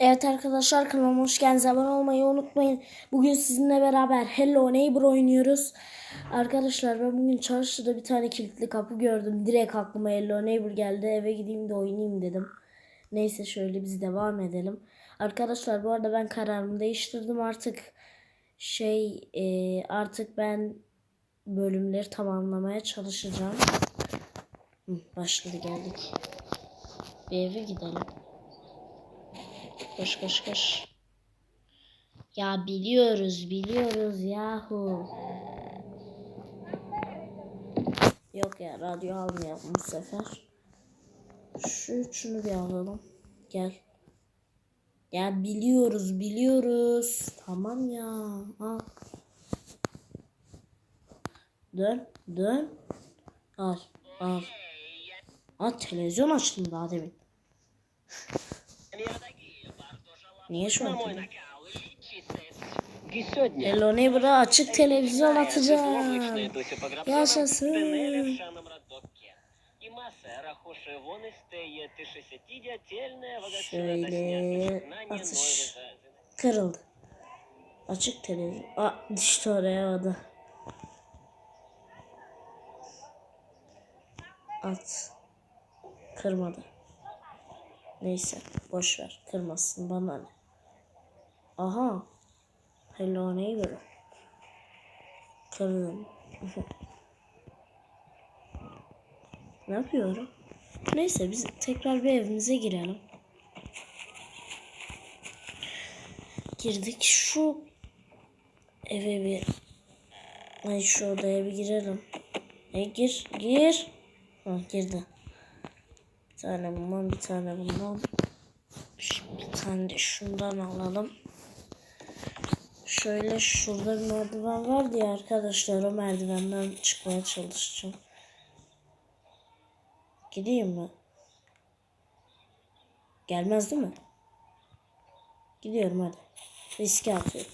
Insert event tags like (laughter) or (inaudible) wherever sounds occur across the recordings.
Evet arkadaşlar kanalıma hoş geldiniz. Abone olmayı unutmayın. Bugün sizinle beraber Hello Neighbor oynuyoruz. Arkadaşlar ben bugün çarşıda bir tane kilitli kapı gördüm. Direkt aklıma Hello Neighbor geldi. Eve gideyim de oynayayım dedim. Neyse şöyle biz devam edelim. Arkadaşlar bu arada ben kararımı değiştirdim artık. Şey e, artık ben bölümleri tamamlamaya çalışacağım. Başladı geldik. Bir eve gidelim. Koş koş koş. Ya biliyoruz biliyoruz yahu. Yok ya radyo almayalım bu sefer. Şu üçünü bir alalım. Gel. Ya biliyoruz biliyoruz. Tamam ya. Al. Dön dön. Al al. Aa televizyon açtım daha demin. Niye şu an? Hello Neighbor'a açık televizyon atacağım. Yaşasın. Şöyle atış kırıldı. Açık televizyon. Aa, düştü oraya o da. At. Kırmadı. Neyse boş ver. Kırmasın bana ne. Aha. Hello neighbor. Kırdım. ne yapıyorum? Neyse biz tekrar bir evimize girelim. Girdik şu eve bir ay şu odaya bir girelim. E gir gir. Ha girdi. Bir tane bundan bir tane bundan. Şu- Bir tane de şundan alalım. Şöyle şurada bir merdiven vardı ya arkadaşlar o merdivenden çıkmaya çalışacağım. Gideyim mi? Gelmez değil mi? Gidiyorum hadi. Riske atıyorum.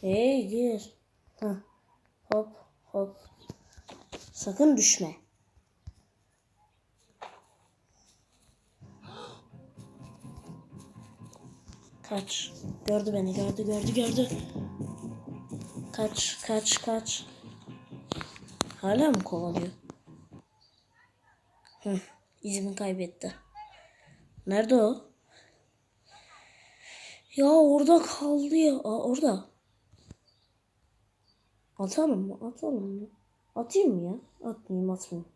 Hey gir. Hah. Hop hop. Sakın düşme. Kaç. Gördü beni gördü gördü gördü. Kaç kaç kaç. Hala mı kovalıyor? Hı, izini kaybetti. Nerede o? Ya orada kaldı ya. Aa, orada. Atalım mı? Atalım mı? Atayım mı ya? Atmayayım atmayayım.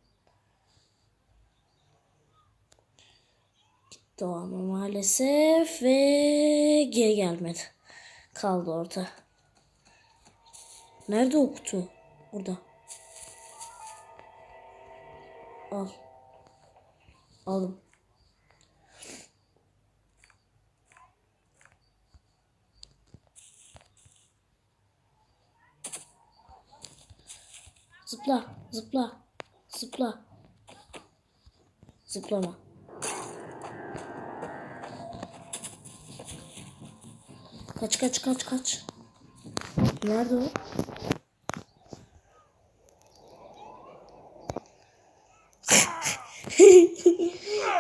Gitti o ama maalesef ve geri gelmedi. Kaldı orada. Nerede o? Burada. Al. Aldım. Zıpla, zıpla, zıpla. Zıplama. Kaç kaç kaç kaç. Nerede o?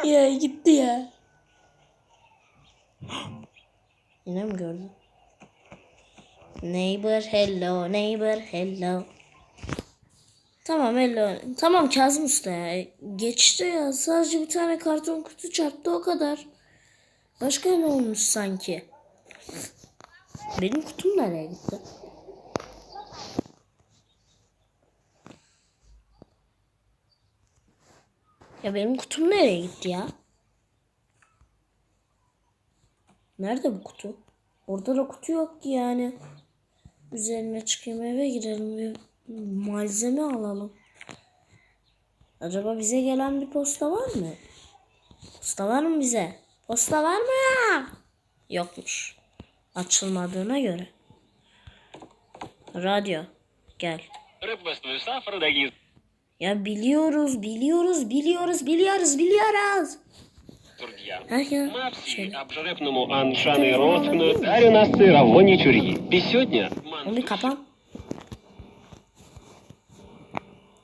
(laughs) ya gitti ya. Yine mi gördün? Neighbor hello, neighbor hello. Tamam hello. Tamam Kazım Usta ya. Geçti ya. Sadece bir tane karton kutu çarptı o kadar. Başka ne olmuş sanki? Benim kutum nereye gitti? Ya benim kutum nereye gitti ya? Nerede bu kutu? Orada da kutu yok ki yani. Üzerine çıkayım eve girelim bir malzeme alalım. Acaba bize gelen bir posta var mı? Posta var mı bize? Posta var mı? Yokmuş. Açılmadığına göre. Radyo. Gel. Приветствую, Сафра, дорогие Ya biliyoruz, biliyoruz, biliyoruz, biliyoruz, biliyoruz. друзья. Ha ya. Мы всі Şöyle. обжарепному Аншани Роскну Дарина сира в Вонічур'ї. І сьогодні Onu bir kapan.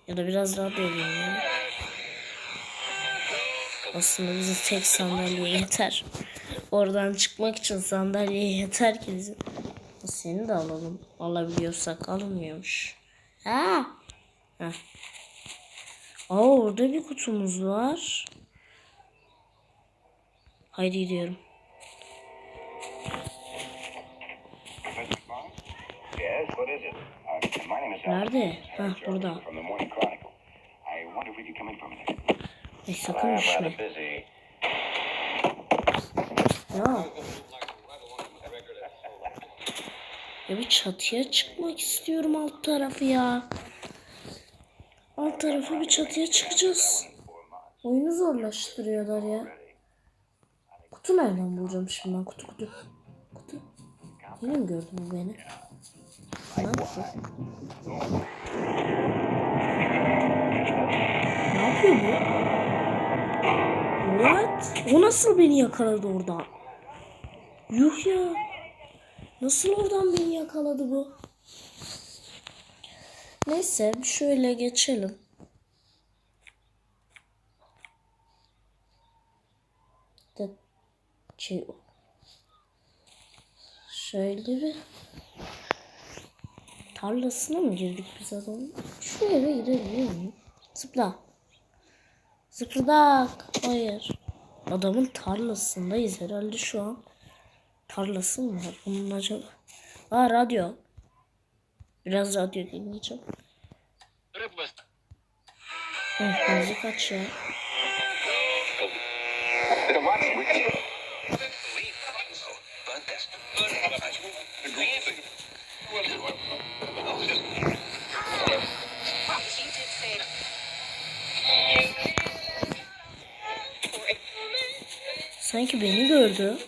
Ya da biraz radyo dinleyelim. Aslında bize tek sandalye yeter. Oradan çıkmak için sandalye yeter ki bize. Seni de alalım. Alabiliyorsak alınmıyormuş. Ha. Heh. Aa orada bir kutumuz var. Haydi gidiyorum. Nerede? Hah burada. from the Morning Ya. Bir çatıya çıkmak istiyorum alt tarafı ya. Alt tarafı bir çatıya çıkacağız. Oyunu zorlaştırıyorlar ya. Kutu nereden bulacağım şimdi ben kutu kutu. Kutu. Yine mi gördün bu beni? Ne yapıyor? Ne yapıyor bu? What? O nasıl beni yakaladı orada? Yuh ya. Nasıl oradan beni yakaladı bu? Neyse şöyle geçelim. De şey şöyle bir tarlasına mı girdik biz adamın? Eve girebiliyor muyum? Zıpla. Zıpırdak. Hayır. Adamın tarlasındayız herhalde şu an. Tarlası mı var bunun acaba? Aa radyo. Biraz radyo dinleyeceğim. Hı, müzik aç ya. Sanki beni gördü.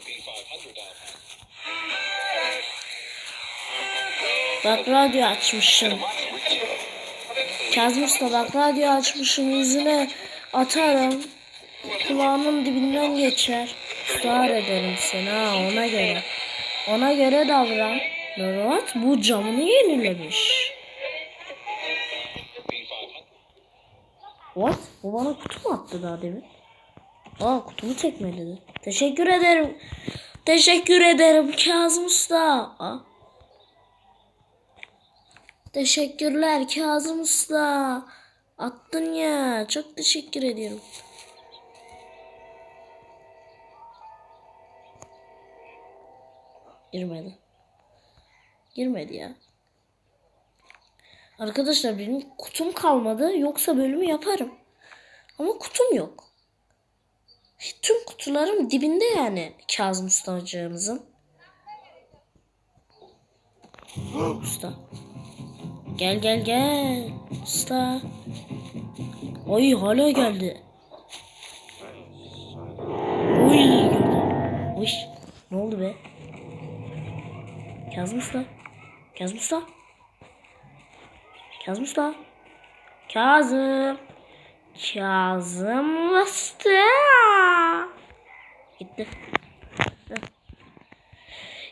Bak radyo açmışım. Kazım Usta bak radyo açmışım yüzüne atarım. Kulağımın dibinden geçer. Sağır ederim seni ha ona göre. Ona göre davran. Murat bu camını yenilemiş. What? Bu bana kutu mu attı daha demin? Aa kutumu tekmeledi. Teşekkür ederim. Teşekkür ederim Kazım Usta. Aa. Teşekkürler Kazım Usta. Attın ya. Çok teşekkür ediyorum. Girmedi. Girmedi ya. Arkadaşlar benim kutum kalmadı. Yoksa bölümü yaparım. Ama kutum yok. Tüm kutularım dibinde yani Kazım Ustacığımızın. Usta. (gasps) Gel gel gel. Usta. Ay hala geldi. Uy gördüm. Uy. Ne oldu be? Kazım Usta. Kazım Usta. Kazım. Kazım. Kazım Usta. Gitti.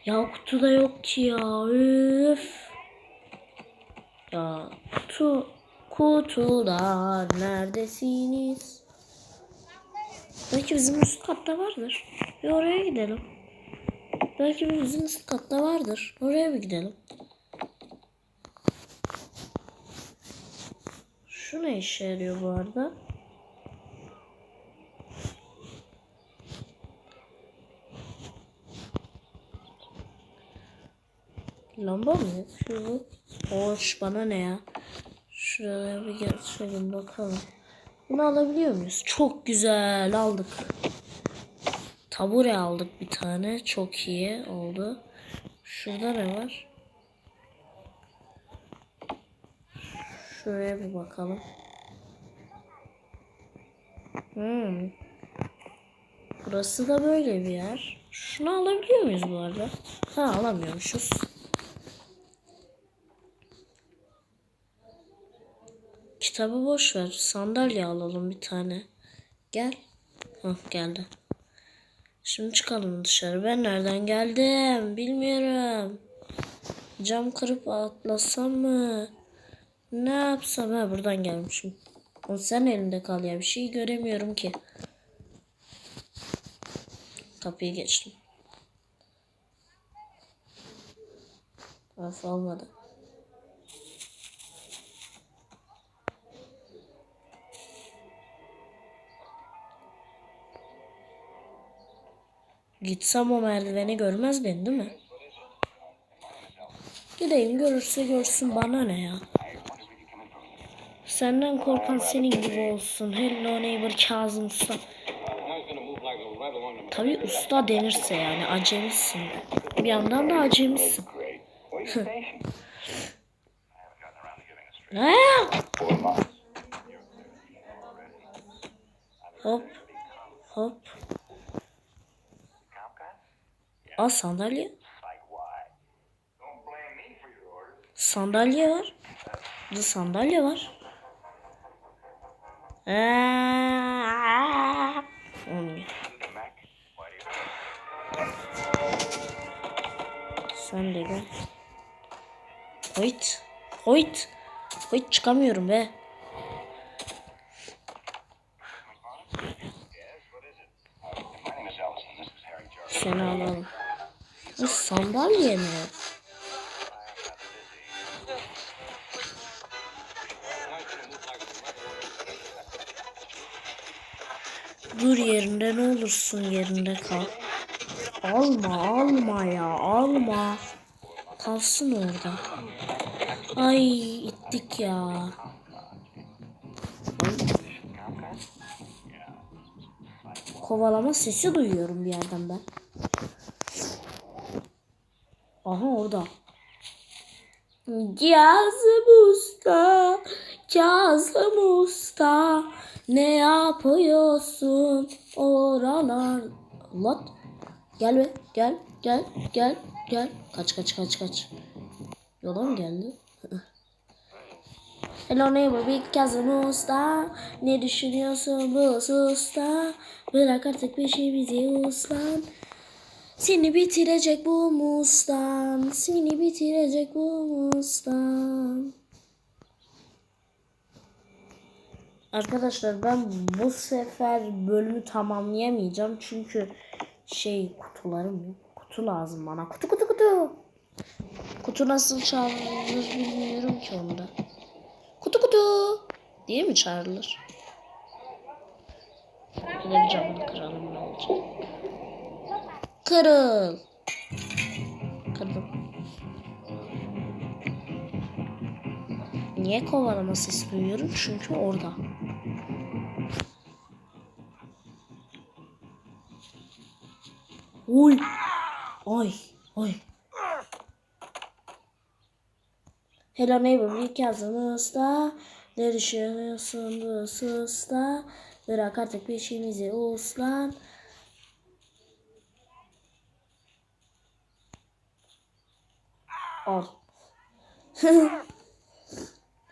Ya kutuda yok ki ya. Üf. Ya kutu kutular neredesiniz? Belki bizim üst katta vardır. Bir oraya gidelim. Belki bizim üst katta vardır. Oraya bir gidelim. Şu ne işe yarıyor bu arada? Lamba mı? Şu hoş bana ne ya? Şuraya bir geçelim bakalım. Bunu alabiliyor muyuz? Çok güzel aldık. Tabure aldık bir tane. Çok iyi oldu. Şurada ne var? Şuraya bir bakalım. Hmm. Burası da böyle bir yer. Şunu alabiliyor muyuz bu arada? Ha alamıyormuşuz. Kitabı boş ver. Sandalye alalım bir tane. Gel. Hah geldi. Şimdi çıkalım dışarı. Ben nereden geldim? Bilmiyorum. Cam kırıp atlasam mı? Ne yapsam? Ha buradan gelmişim. O sen elinde kal ya. Bir şey göremiyorum ki. kapıyı geçtim. Of olmadı. Gitsem o merdiveni görmez beni değil mi? Gideyim görürse görsün bana ne ya. Senden korkan senin gibi olsun. Hello neighbor Kazım Usta. Tabi usta denirse yani acemisin. Bir yandan da acemisin. Hop. Hop. Your orders. Sandalye var. Burada sandalye var. Aa! Olmuyor. Sen de gel. Hoyt. Hoyt. Hoyt çıkamıyorum be. Seni alalım. Bu sandalye mi? Dur yerinde ne olursun yerinde kal. Alma alma ya alma. Kalsın orada. Ay ittik ya. Kovalama sesi duyuyorum bir yerden ben. Aha orada. Kazım Usta, Kazım Usta, ne yapıyorsun oralar? Lan, gel be, gel, gel, gel, gel. Kaç, kaç, kaç, kaç. Yola mı geldi? (laughs) Hello neighbor, Big Kazım Usta, ne düşünüyorsun bu usta? Bırak artık peşimizi uslan. Seni bitirecek bu mustan. Seni bitirecek bu mustan. Arkadaşlar ben bu sefer bölümü tamamlayamayacağım. Çünkü şey kutularım yok. Kutu lazım bana. Kutu kutu kutu. Kutu nasıl çağrılır bilmiyorum ki onda. Kutu kutu diye mi çağrılır? De bir camını kıralım ne olacak. Kırıl. Kırdım. Niye kovalama sesi duyuyorum? Çünkü orada. Oy. Ay. Ay. Hello neighbor, ilk yazımızda ne düşünüyorsun bu hususta? Bırak artık peşimizi uslan. Al. (laughs)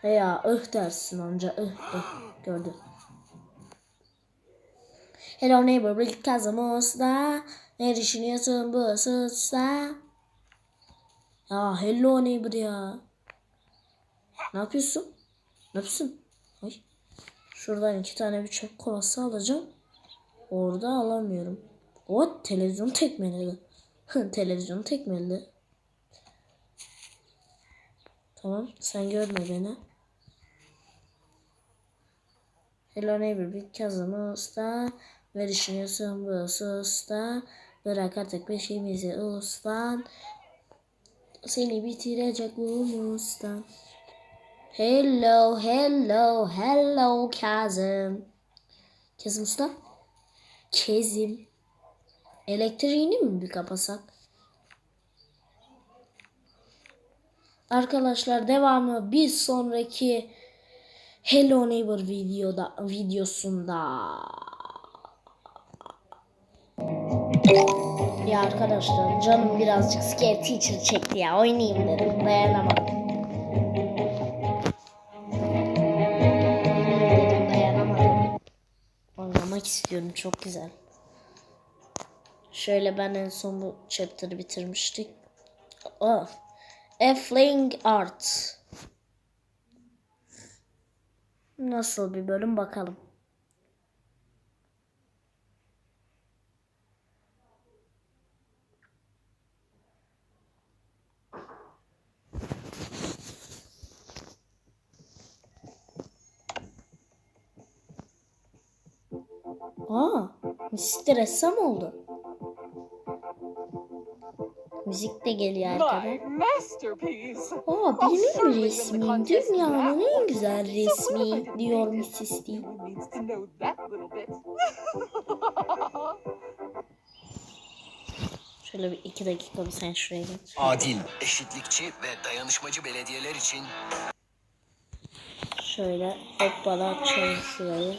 Ya ıh dersin anca ıh ıh gördüm. Hello neighbor ilk kazımızda ne düşünüyorsun bu hususta? Ya hello neighbor ya. Ne yapıyorsun? Ne yapıyorsun? Ay. Şuradan iki tane bir çöp kovası alacağım. Orada alamıyorum. O televizyon tekmeledi. (laughs) televizyon tekmeledi. Tamam sen görme beni. Hello neighbor bir kazımı usta. Ve düşünüyorsun bu usta. Bırak artık peşimizi ustan. Seni bitirecek bu mustan. Hello, hello, hello Kazım. Kazım usta. Kezim. Elektriğini mi bir kapasak? Arkadaşlar devamı bir sonraki Hello Neighbor videoda videosunda. Ya arkadaşlar canım birazcık Scare Teacher çekti ya oynayayım dedim dayanamadım. Dedim dayanamadım. Oynamak istiyorum çok güzel. Şöyle ben en son bu chapter'ı bitirmiştik. Oh. A Flying Art. Nasıl bir bölüm bakalım. Aa, Mr. Ressam oldu. Müzik de geliyor masterpiece. Aa benim resmim dünyanın en güzel resmi diyor Mrs. D. Who needs to know that little bit? (laughs) Şöyle bir iki dakika bir sen şuraya geç. Adil, eşitlikçi ve dayanışmacı belediyeler için Şöyle hoppala açalım şurayı.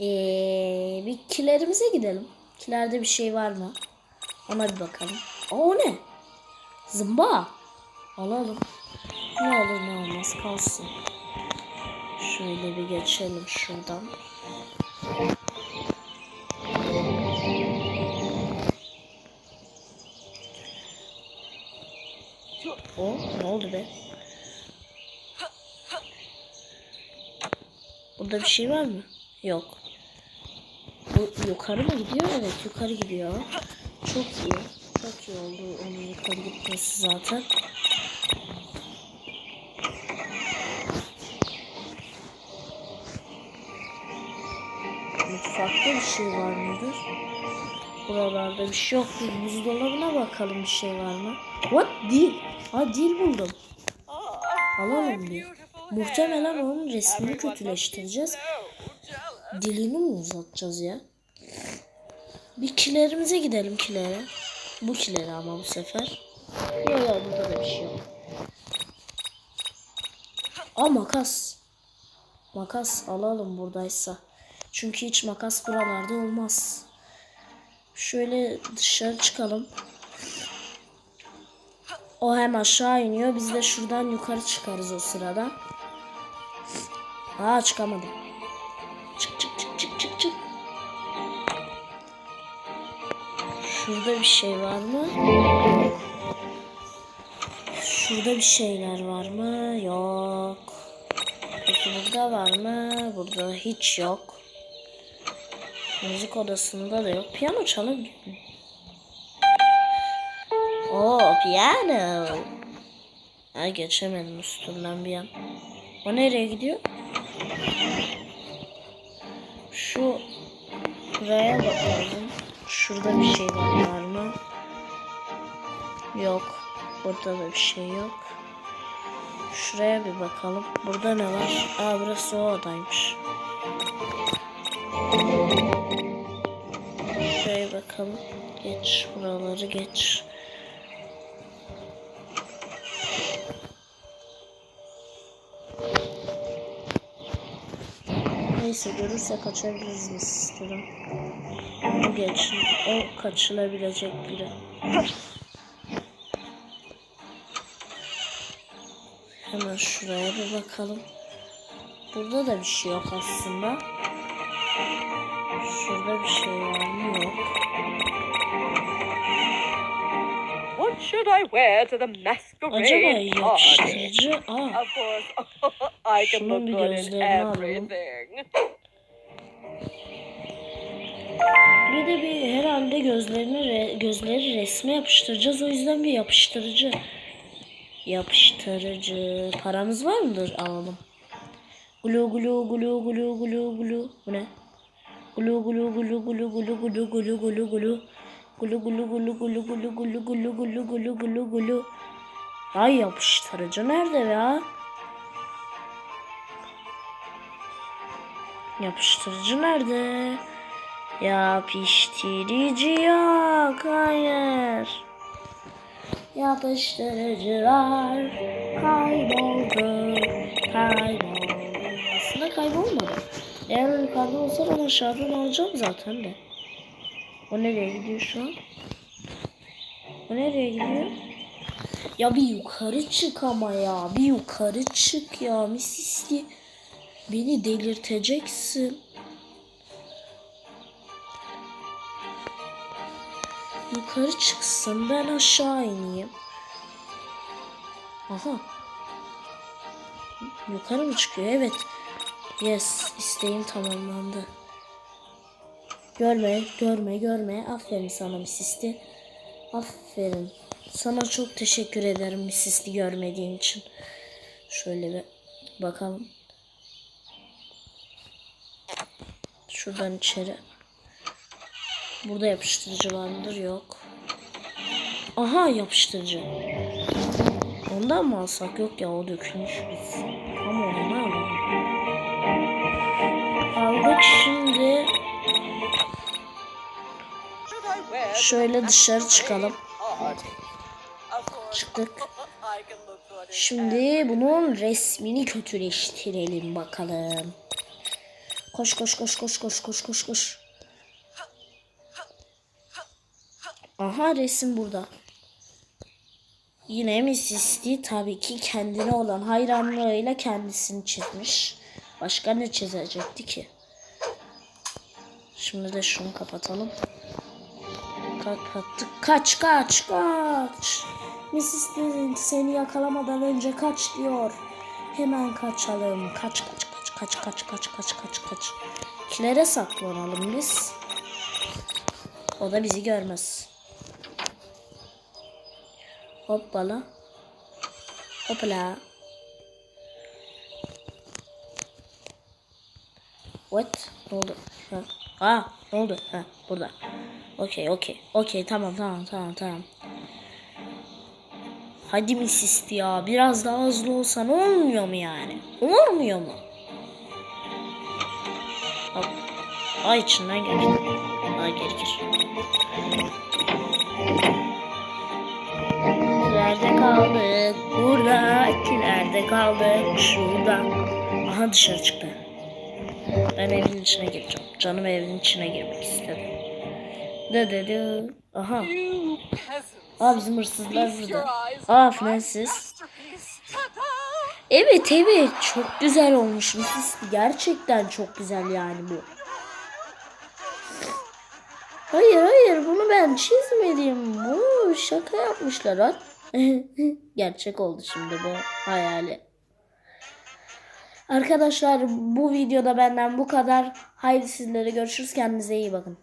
Ee, bir kilerimize gidelim. Kilerde bir şey var mı? Ona bir bakalım. Aa, o ne? Zımba. Alalım. Ne olur ne olmaz kalsın. Şöyle bir geçelim şuradan. O ne oldu be? Burada bir şey var mı? Yok. Bu yukarı mı gidiyor? Evet yukarı gidiyor. Çok iyi. Çok iyi oldu onun yukarı gitmesi zaten. Mutfakta bir şey var mıdır? Buralarda bir şey yok. Bir buzdolabına bakalım bir şey var mı? What? Dil. Ha dil buldum. Alalım bir. Muhtemelen onun resmini kötüleştireceğiz. Dilini mi uzatacağız ya? Bir kilerimize gidelim kilere. Bu kilere ama bu sefer. Yok yok burada da bir şey yok. Aa makas. Makas alalım buradaysa. Çünkü hiç makas buralarda olmaz. Şöyle dışarı çıkalım. O hem aşağı iniyor. Biz de şuradan yukarı çıkarız o sırada. Aa çıkamadım. Şurada bir şey var mı? Şurada bir şeyler var mı? Yok. Peki burada var mı? Burada hiç yok. Müzik odasında da yok. Piyano mi? Oo piyano. Ay geçemedim üstünden bir an. O nereye gidiyor? Şu buraya bakalım. Şurada bir şey var, mı? Yok. Burada da bir şey yok. Şuraya bir bakalım. Burada ne var? Aa burası o odaymış. Şuraya bakalım. Geç buraları geç. Neyse görürse kaçabiliriz mi istedim. Bu geç. O kaçılabilecek biri. Hemen şuraya bir bakalım. Burada da bir şey yok aslında. Şurada bir şey var mı? Yok. What should I wear to the masquerade Acaba party? Aa, Of course, I can Şunun look bir good in gözlerini alalım. everything. bir de bir herhalde gözlerini re- gözleri resme yapıştıracağız. O yüzden bir yapıştırıcı. Yapıştırıcı. Paramız var mıdır? Alalım. Gulu gulu gulu gulu gulu gulu. Bu ne? Gulu gulu gulu gulu gulu gulu gulu gulu gulu. Gulu gulu gulu gulu gulu gulu gulu gulu gulu gulu gulu. Ay yapıştırıcı nerede ya? Yapıştırıcı nerede? Yapıştırıcı yok. Hayır. Yapıştırıcılar kayboldu. Kayboldu. Aslında kaybolmadı. Eğer o yukarıda olsa ben aşağıdan alacağım zaten de. O nereye gidiyor şu an? O nereye gidiyor? Ya bir yukarı çık ama ya. Bir yukarı çık ya. Misisli. Beni delirteceksin. Yukarı çıksın ben aşağı ineyim. Aha. Yukarı mı çıkıyor? Evet. Yes. isteğim tamamlandı. Görme, görme, görme. Aferin sana Misisti. Aferin. Sana çok teşekkür ederim Misisti görmediğin için. Şöyle bir bakalım. Şuradan içeri. Burada yapıştırıcı var mıdır? Yok. Aha yapıştırıcı. Ondan mı alsak? Yok ya o dökülmüş biz. Şöyle dışarı çıkalım. Çıktık. Şimdi bunun resmini kötüleştirelim bakalım. Koş koş koş koş koş koş koş koş. Aha resim burada. Yine Missis'ti tabii ki kendine olan hayranlığıyla kendisini çizmiş. Başka ne çizecekti ki? Şimdi de şunu kapatalım. Kapattık. Kaç kaç kaç. Mrs. Dillon seni yakalamadan önce kaç diyor. Hemen kaçalım. Kaç kaç kaç kaç kaç kaç kaç kaç kaç. Kilere saklanalım biz. O da bizi görmez. Hoppala. Hoppala. What? Ne oldu? Ha. Aa, ne oldu? Ha, burada. Okey, okey. Okey, tamam, tamam, tamam, tamam. Hadi Mrs. ya. Biraz daha hızlı olsan olmuyor mu yani? Olmuyor mu? Ay içinden geçti. Ay geri gir. Kilerde kaldık. Burada. Kilerde kaldık. Şurada. Aha dışarı çıktı. Ben evin içine gireceğim. Canım evin içine girmek istedi. De de. Aha. Aa bizim hırsızlar burada. masterpiece. Ta-da! Evet evet çok güzel olmuş. Mrs. Gerçekten çok güzel yani bu. Hayır hayır bunu ben çizmedim. Bu şaka yapmışlar ha. (laughs) Gerçek oldu şimdi bu hayali. Arkadaşlar bu videoda benden bu kadar. Haydi sizlere görüşürüz. Kendinize iyi bakın.